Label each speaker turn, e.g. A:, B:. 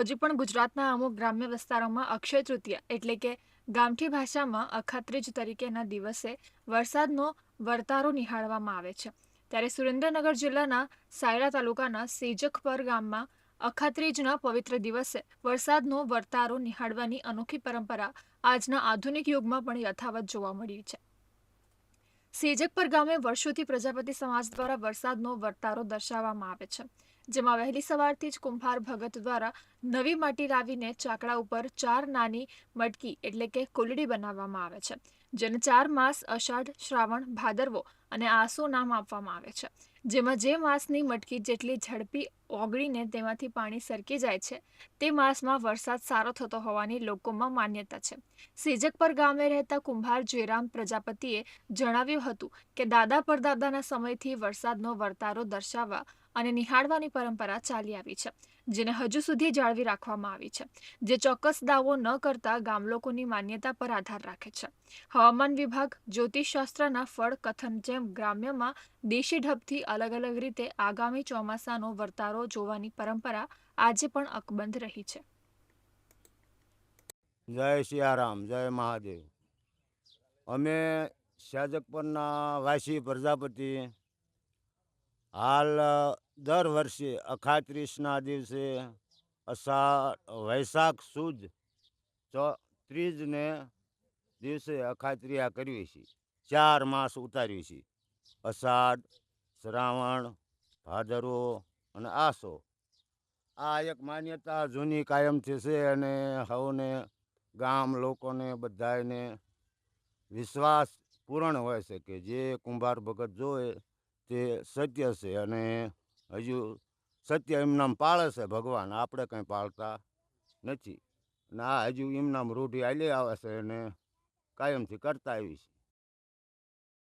A: હજુ પણ ગુજરાતના અમુક ગ્રામ્ય વિસ્તારોમાં અક્ષય તૃતીયા એટલે કે ગામઠી ભાષામાં અખાત્રીજ તરીકેના દિવસે વરસાદનો વર્તારો નિહાળવામાં આવે છે. ત્યારે સુરેન્દ્રનગર જિલ્લાના સાયરા તાલુકાના સેજકપર ગામમાં અખાત્રીજના પવિત્ર દિવસે વરસાદનો વર્તારો નિહાળવાની અનોખી પરંપરા આજના આધુનિક યુગમાં પણ યથાવત જોવા મળી છે. સેજકપર ગામે વર્ષોથી પ્રજાપતિ સમાજ દ્વારા વરસાદનો વર્તારો દર્શાવવામાં આવે છે, જેમાં વહેલી સવારથી જ કુંભાર ભગત દ્વારા નવી માટી લાવીને ચાકડા ઉપર ચાર નાની મટકી એટલે કે કુલડી બનાવવામાં આવે છે, જેને ચાર માસ, અષાઢ, શ્રાવણ, ભાદરવો અને આસો નામ આપવામાં આવે છે. જેમાં જે માસની મટકી જેટલી ઝડપી ઓગળીને તેમાંથી પાણી સરકી જાય છે, તે માસમાં વરસાદ સારો થતો હોવાની લોકોમાં માન્યતા છે. સેજક પર ગામે રહેતા કુંભાર જયરામ પ્રજાપતિએ જણાવ્યું હતું કે, દાદા પરદાદાના સમયથી વરસાદનો વર્તારો દર્શાવવા અને નિહાળવાની પરંપરા ચાલી આવી છે, જેને હજુ સુધી જાળવી રાખવામાં આવી છે, જે ચોક્કસ દાવો ન કરતા ગામલોકોની માન્યતા પર આધાર રાખે છે. હવામાન વિભાગ, જ્યોતિષશાસ્ત્રના ફળ કથન જેમ ગ્રામ્યમાં દેશી ઢબથી અલગ અલગ રીતે આગામી ચોમાસાનો વર્તારો જોવાની પરંપરા આજે પણ અકબંધ રહી છે.
B: જય સિયારામ, જય મહાદેવ. અમે શાજકપરના વાસી પ્રજાપતિ હાલ દર વર્ષે અખાત્રીસના દિવસે અષાઢ વૈશાખ સુદ ત્રીજને દિવસે અખાત્રિયા કરવી છીએ. ચાર માસ ઉતારવી છીએ. અષાઢ, શ્રાવણ, ભાદરવો અને આસો. આ એક માન્યતા જૂની કાયમથી છે અને હવને ગામ લોકોને બધાને વિશ્વાસ પૂર્ણ હોય છે કે જે કુંભાર ભગત જોવે તે સત્ય છે અને હજુ સત્ય એમનામ પાળે છે ભગવાન. આપણે કંઈ પાળતા નથી. ને આ હજુ એમનામ રૂઢી હાલી આવે છે અને કાયમથી કરતા આવી છે